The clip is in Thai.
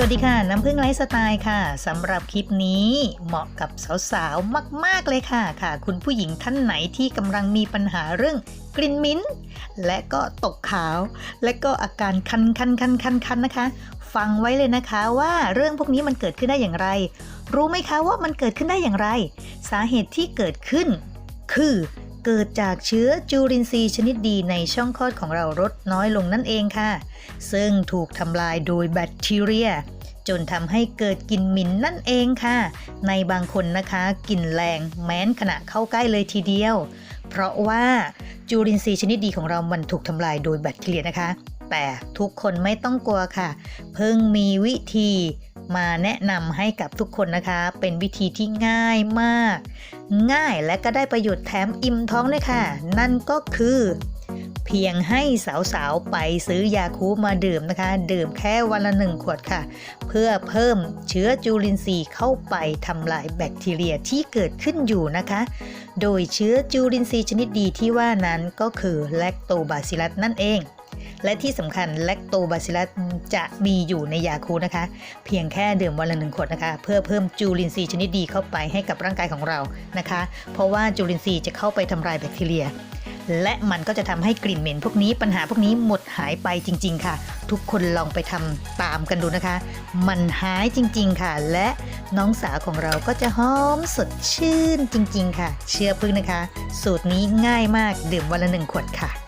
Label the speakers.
Speaker 1: สวัสดีค่ะ น้ำพึ่งไลฟ์สไตล์ค่ะสำหรับคลิปนี้เหมาะกับสาวๆ มากๆเลยค่ะค่ะ คุณผู้หญิงท่านไหนที่กำลังมีปัญหาเรื่องกลิ่นมิ้นท์และก็ตกขาว และก็อาการคันคันคันคันคันนะคะ ฟังไว้เลยนะคะว่าเรื่องพวกนี้มันเกิดขึ้นได้อย่างไร รู้ไหมคะว่ามันเกิดขึ้นได้อย่างไร สาเหตุที่เกิดขึ้น คือ เกิดจากเชื้อจูรินทรีย์ชนิดดีในช่องคลอดของเราลดน้อยลงนั่นเองค่ะ ซึ่งถูกทำลายโดยแบคทีเรีย จนทำให้เกิดกลิ่นหมิ่นนั่นเองค่ะ ในบางคนนะคะกลิ่นแรงแม้นขณะเข้าใกล้เลยทีเดียว เพราะว่าจูรินทรีย์ชนิดดีของเรามันถูกทำลายโดยแบคทีเรียนะคะ แต่ทุกคนไม่ต้องกลัวค่ะ เพิ่งมีวิธี มาแนะนำให้กับทุกคนนะคะ เป็นวิธีที่ง่ายมาก ง่ายและก็ได้ประโยชน์แถมอิ่มท้องด้วยค่ะ นั่นก็คือ เพียงให้สาวๆ ไปซื้อยาคูมาดื่มนะคะ ดื่มแค่วันละหนึ่งขวดค่ะ เพื่อเพิ่มเชื้อจูลินทรีย์เข้าไปทำลายแบคทีเรียที่เกิดขึ้นอยู่นะคะ โดยเชื้อจูลินทรีย์ชนิดดีที่ว่านั้นก็คือแลคโตบาซิลัสนั่นเอง และที่สำคัญแลคโตบาซิลัสจะมีอยู่ในยาคูนะคะ เพียงแค่ดื่มวันละหนึ่งขวดนะคะ เพื่อเพิ่มจูลินทรีย์ชนิดดีเข้าไปให้กับร่างกายของเรานะคะ เพราะว่าจูลินทรีย์จะเข้าไปทำลายแบคทีเรีย และมันก็จะทำให้กลิ่นเหม็นพวกนี้ปัญหาพวกนี้หมดหายไปจริง ๆ ค่ะ ทุกคนลองไปทำตามกันดูนะคะ มันหายจริง ๆ ค่ะ และน้องสาวของเราก็จะหอมสดชื่นจริง ๆ ค่ะ เชื่อพึ่งนะคะ สูตรนี้ง่ายมากดื่มวันละหนึ่งขวดค่ะ